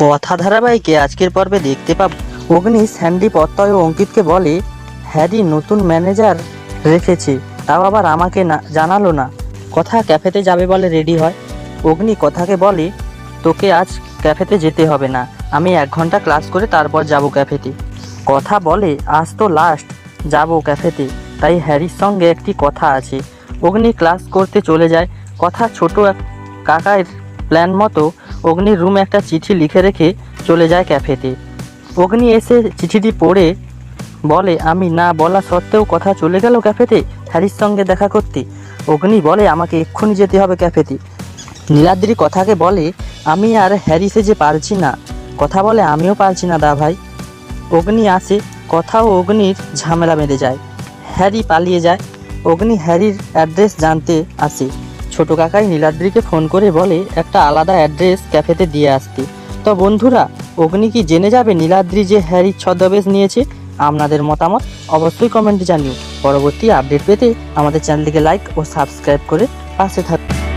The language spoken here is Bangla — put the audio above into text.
কথা ধারাবাহিকে আজকের পর্বে দেখতে পাব। অগ্নি স্যান্ডি প্রত্যয় ও অঙ্কিতকে বলে, হ্যারি নতুন ম্যানেজার রেখেছে, তাও আবার আমাকে না, জানালো না। কথা ক্যাফেতে যাবে বলে রেডি হয়। অগ্নি কথাকে বলে, তোকে আজ ক্যাফেতে যেতে হবে না। আমি এক ঘণ্টা ক্লাস করে তারপর যাব ক্যাফেতে। কথা বলে, আজ তো লাস্ট যাব ক্যাফেতে। তাই হ্যারির সঙ্গে একটি কথা আছে। অগ্নি ক্লাস করতে চলে যায়। কথা ছোট এক কাকার প্ল্যান মতো অগ্নির রুমে একটা চিঠি লিখে রেখে চলে যায় ক্যাফেতে। অগ্নি এসে চিঠিটি পড়ে, বলে, আমি না বলা সত্ত্বেও কথা চলে গেল ক্যাফেতে? হ্যারির সঙ্গে দেখা করতে? অগ্নি বলে, আমাকে এক্ষুনি যেতে হবে ক্যাফেতে। নীলাদ্রি কথাকে বলে, আমি আর হ্যারি যে পারছি না। কথা বলে, আমিও পারছি না দা ভাই। অগ্নি আসে কথা ও অগ্নির ঝামেলা বেঁধে যায়। হ্যারি পালিয়ে যায়। অগ্নি হ্যারির অ্যাড্রেস জানতে আসে। ছোট কাকাই নীলাদ্রিকে ফোন করে বলে, একটা আলাদা অ্যাড্রেস ক্যাফেতে দিয়ে আসতে। তো বন্ধুরা, অগ্নি কি জেনে যাবে নীলাদ্রি যে হ্যারির ছদ্মবেশ নিয়েছে? আপনাদের মতামত অবশ্যই কমেন্টে জানিও। পরবর্তী আপডেট পেতে আমাদের চ্যানেলটিকে লাইক ও সাবস্ক্রাইব করে পাশে থাকুন।